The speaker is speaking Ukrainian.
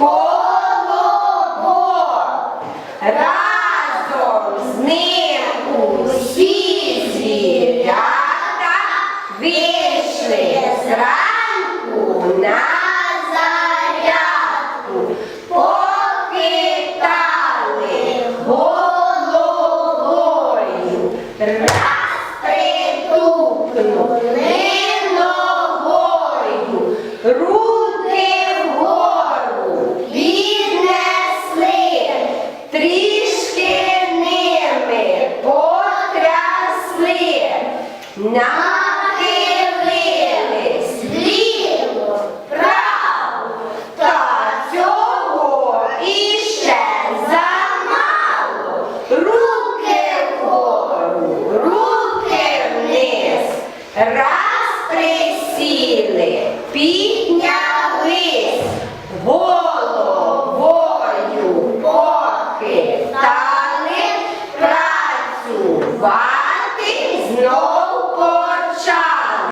колобок. Разом з ним усі звірята вийшли зранку на зарядку, покитали. Раз притукнули ногою. Трішки ними потрясли, нахилились вліво, вправо, та цього іще замало. Руки вгору, руки вниз, раз присіли, Співати знову.